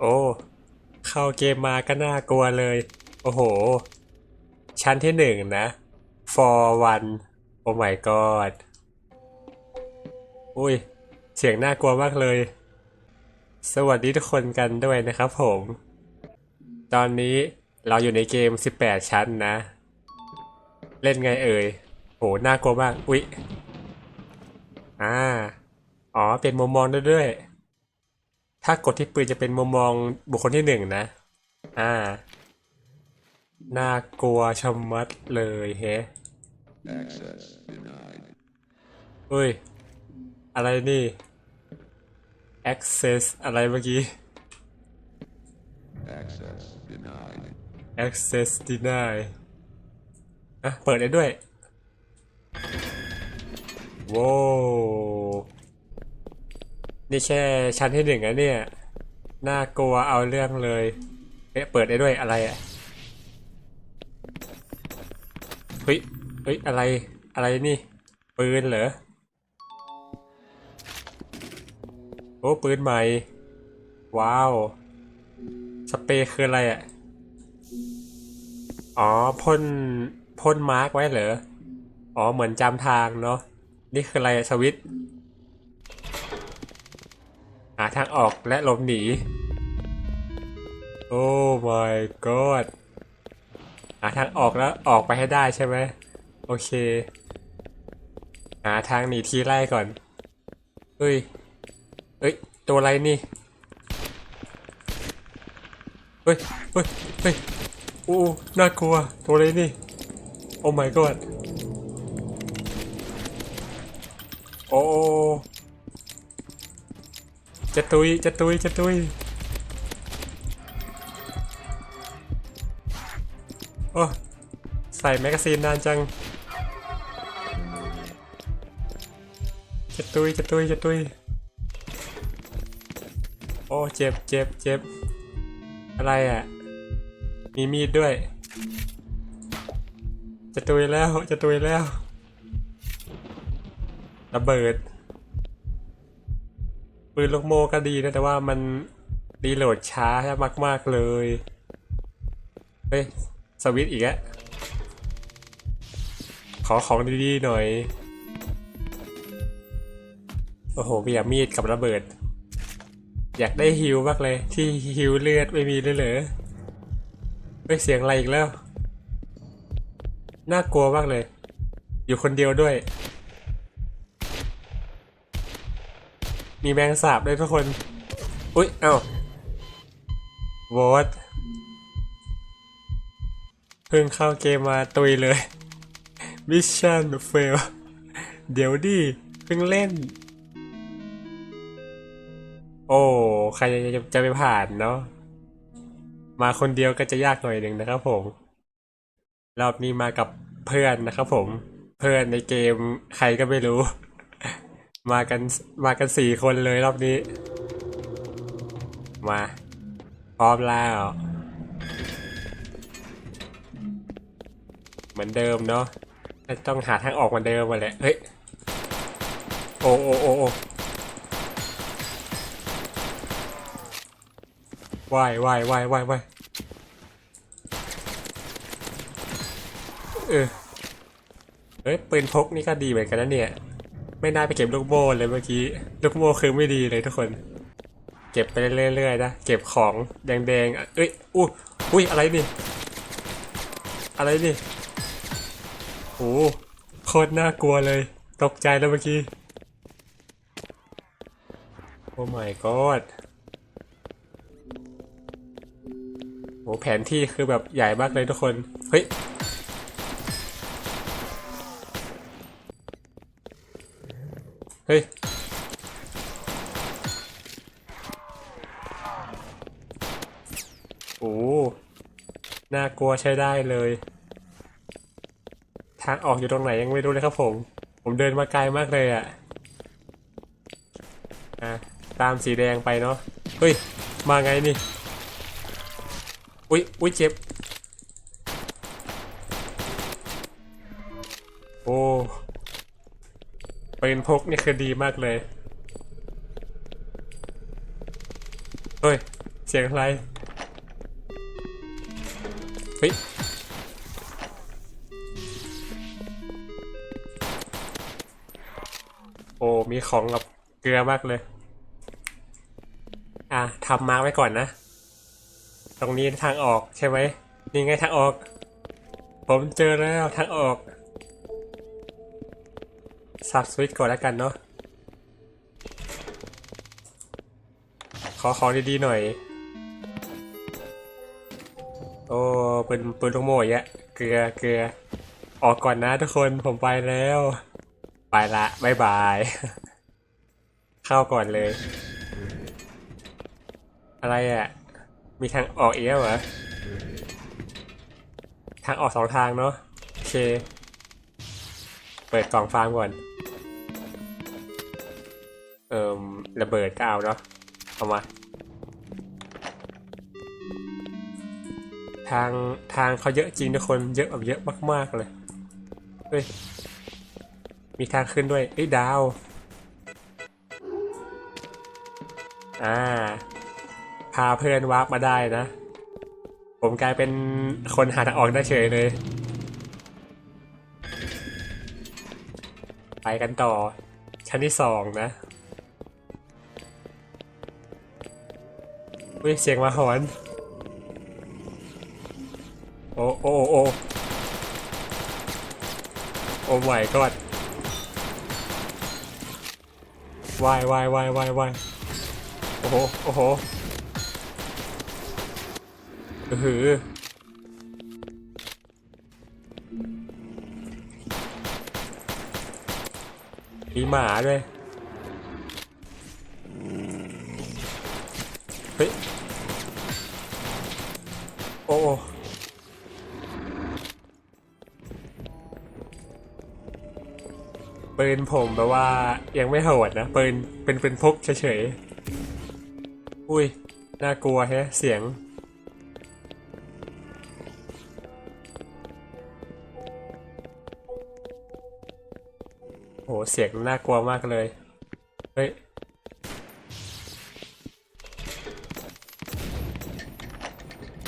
โอ้ เข้าเกมมาก็น่ากลัวเลย โอ้โห ชั้นที่หนึ่งนะ for one โอ้ my god อุ้ย เสียงน่ากลัวมากเลย สวัสดีทุกคนกันด้วยนะครับผม ตอนนี้เราอยู่ในเกม 18 ชั้นนะ เล่นไงเอ่ย โห น่ากลัวมาก อุ๊ย อ่า อ๋อ เป็นมุมมองด้ด้วย ถ้ากดที่ปืนจะเป็นมุมมองบุคคลที่หนึ่งนะ อ่า น่ากลัวชะมัดเลยเฮ้เฮ้ย อะไรนี่ access อะไรเมื่อกี้ Access denied. access deny อะ เปิดได้ด้วย โว้ นี่แค่ชั้นที่หนึ่งอะเนี่ย น่ากลัวเอาเรื่องเลยเอ๊ะเปิดได้ด้วยอะไรอะเฮ้ยเฮ้ยอะไรอะไรนี่ ปืนเหรอ โอ้ปืนใหม่ ว้าว สเปรย์คืออะไรอะอ๋อพ่นพ่นมาร์กไว้เหรอ อ๋อเหมือนจำทางเนาะ นี่คืออะไรอะสวิต หาทางออกและหลบหนี โอ้ my god หาทางออกแล้วออกไปให้ได้ใช่ไหมโอเค หาทางหนีทีไล่ก่อน เฮ้ย เฮ้ย ตัวอะไรนี่ เฮ้ย เฮ้ย เฮ้ยโอ้น่ากลัว ตัวอะไรนี่ โอ้ my god โอ้ จะตุยจะตุยจะตุยโอ้ใส่แมกกาซีนนานจัง จะตุยจะตุยจะตุยโอ้เจ็บเจ็บเจ็บอะไรอะ มีมีดด้วย จะตุยแล้วจะตุยแล้วระเบิด ปืนลูกโมก็ดีนะแต่ว่ามันรีโหลดช้ามาก ๆ เลย เฮ้ย สวิตอีกอะขอของดีๆหน่อย โอ้โหมีแต่มีดกับระเบิด อยากได้ฮิวมากเลย ที่ฮิวเลือดไม่มีเลยเหรอเฮ้ยเสียงอะไรอีกแล้ว น่ากลัวมากเลย อยู่คนเดียวด้วย มีแมงสาบด้วยทุกคน อุ๊ยเอ้าโวตเพิ่งเข้าเกมมาตุยเลย มิชชั่นเฟล เดี๋ยวดิเพิ่งเล่น โอ้ ใครจะจะไปผ่านเนาะ มาคนเดียวก็จะยากหน่อยหนึ่งนะครับผม รอบนี้มากับเพื่อนนะครับผม เพื่อนในเกมใครก็ไม่รู้ มากันมากันสี่คนเลยรอบนี้ มา พร้อมแล้ว เหมือนเดิมเนาะต้องหาทางออกเหมือนเดิมมาแหละเฮ้ย โอ้โอ้โอ้โอ้วายวายวายวายวายเออเฮ้ยปืนพกนี่ก็ดีเหมือนกันนะเนี่ย ไม่น่าไปเก็บลูกโม่เลยเมื่อกี้ ลูกโม่คือไม่ดีเลยทุกคน เก็บไปเรื่อยๆนะ เก็บของแดงๆเอ้ยอู้อุ้ยอะไรนี่ อะไรนี่โอ้โคตรน่ากลัวเลย ตกใจแล้วเมื่อกี้โอ้ my god โอ้แผนที่คือแบบใหญ่มากเลยทุกคน เฮ้ย เฮ้ย โอ้ น่ากลัวใช้ได้เลย ทางออกอยู่ตรงไหนยังไม่รู้เลยครับผม ผมเดินมาไกลมากเลยอะ่ะอะ ตามสีแดงไปเนาะ เฮ้ย มาไงนี่ อุ๊ยอุ๊ยเจ็บ โอ้ ปืนพกนี่คือดีมากเลย เฮ้ย เสียงอะไร เฮ้ย โอ้ มีของกับเกลือมากเลย อะทำมาไว้ก่อนนะ ตรงนี้ทางออกใช่ไหมนี่ไงทางออก ผมเจอแล้วทางออก สับสวิตช์ก่อนแล้วกันเนาะ ขอของดีๆหน่อย โอ้ป็นปืนลูกโม่ยะเกลือเกลือ ออกก่อนนะทุกคนผมไปแล้ว ไปละบายบาย เข้าก่อนเลย อะไรอะ มีทางออกเอีกแล้วเหรอ ทางออกสองทางเนาะ โอเค เปิดกล่องฟาร์มก่อน เอ่มระเบิดก็เอาเนาะเอามา ทางทางเขาเยอะจริงทุกคนเยอะแบบเยอะมากๆเลย เฮ้ย มีทางขึ้นด้วยเอ้ยดาว อ่า พาเพื่อนวาร์ปมาได้นะ ผมกลายเป็นคนหาทางออกได้เฉยเลย ไปกันต่อ ชั้นที่สองนะ อุ้ยเสียงมาหอน โอ้โอ้โอ้โอ้ไม่กอดวายวายวายวายวายโอ้โห โอ้โหอือหือมีหมาด้วย ปืนผมแบบว่ายังไม่โหดนะปืนเป็นเป็นพกเฉยๆ อุ้ย น่ากลัวแฮะ เสียง โห เสียงน่ากลัวมากเลย เฮ้ย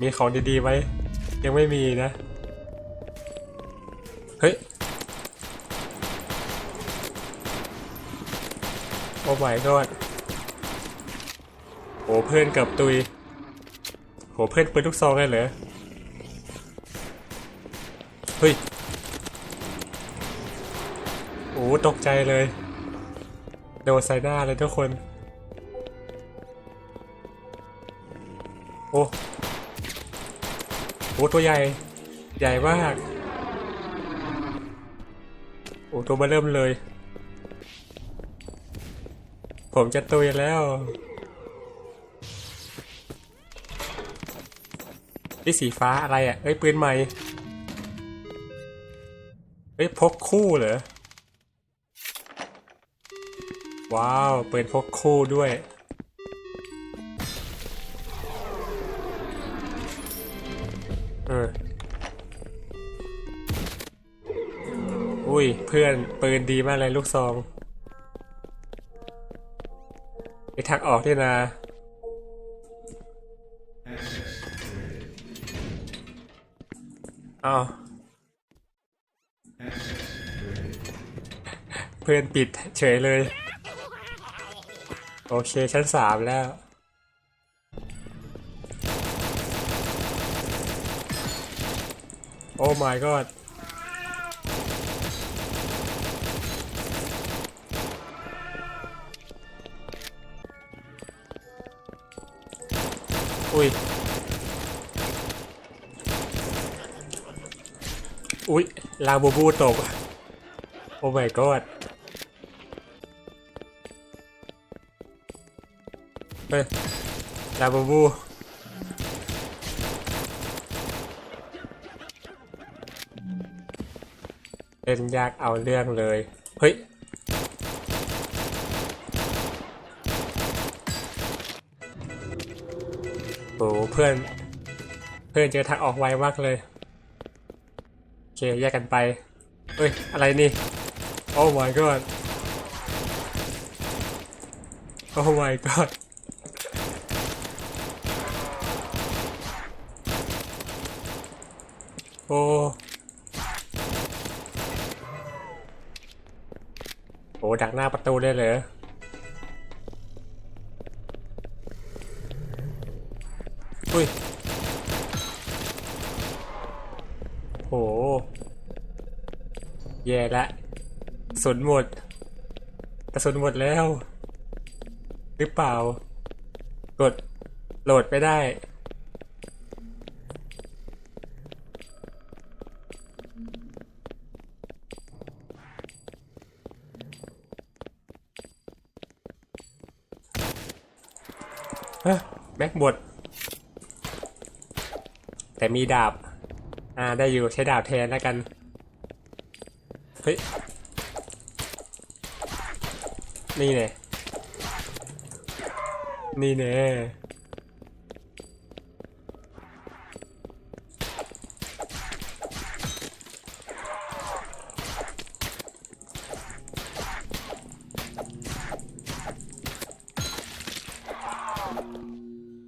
มีของดีๆไหมยังไม่มีนะ เฮ้ย โอ้ my god โอ้เพื่อนกับตุยโหเพื่อนปืนลูกซองเลยเหรอเฮ้ยโอ้ตกใจเลยโดนใส่หน้าเลยทุกคน โอ้โอ้ตัวใหญ่ ใหญ่มาก โอ้ตัวมาเริ่มเลย ผมจะตุยแล้ว นี่สีฟ้าอะไรอะ เอ้ย ปืนใหม่ เอ้ย พกคู่เหรอ ว้าว ปืนพกคู่ด้วยเอออุ้ย เพื่อนปืนดีมากเลยลูกซอง ไอ้ทางออกด้วยนะอ้าเพื่อนปิดเฉยเลย โอเค ชั้นสามแล้ว โอ้ my god อุ้ย อุ้ย ลาบูบูตก โอ้ my god เฮ้ย ลาบูบูเล่นยากเอาเรื่องเลย เฮ้ย เพื่อน เพื่อนเจอทางออกไวมากเลยโอเคแยกกันไปเอ้ย อะไรนี่ โอ้ my god โอ้ my god โอ้โอ้ดักหน้าประตูได้เลย โห แย่ละสุนหมดกระสุนหมดแล้ว หรือเปล่า กดโหลดไม่ได้เอ้อแม็กหมด แต่มีดาบ อ่าได้อยู่ใช้ดาบแทนแล้วกัน เฮ้ย นี่แน่นี่แน่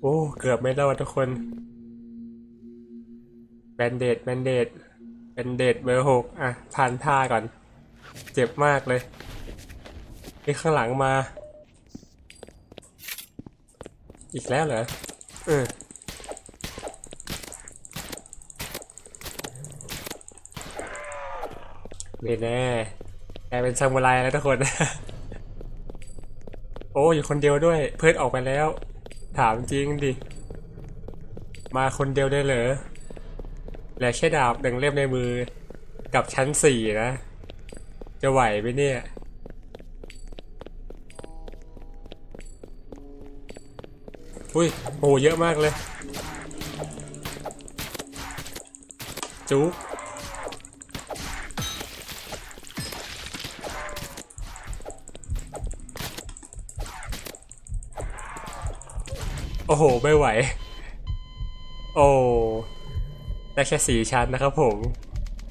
โอ้ เกือบไม่รอดทุกคน บนเดดแบนเดดแบนเดดเบอร์หกอะผ่านท่าก่อน เจ็บมากเลยนี่ข้างหลังมา อีกแล้วเหรอเออไม่แน่กลายเป็นซามูไรแล้วทุกคน โอ้อยู่คนเดียวด้วย เพื่อนออกไปแล้ว ถามจริงดิ มาคนเดียวได้เหรอ เหลือแค่ดาบหนึ่งเล่มในมือ กับชั้นสี่นะ จะไหวไหมเนี่ยอุ้ยโหเยอะมากเลย จุ๊กโอ้โห ไม่ไหว โอ้ ได้แค่สี่ชั้นนะครับผม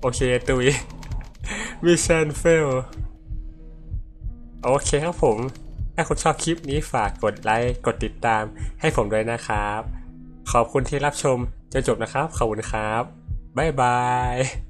โอเคตุยมิชชั่นเฟลโอเคครับผม ถ้าคุณชอบคลิปนี้ฝากกดไลค์กดติดตามให้ผมด้วยนะครับ ขอบคุณที่รับชมจนจบนะครับ ขอบคุณครับ บ๊ายบาย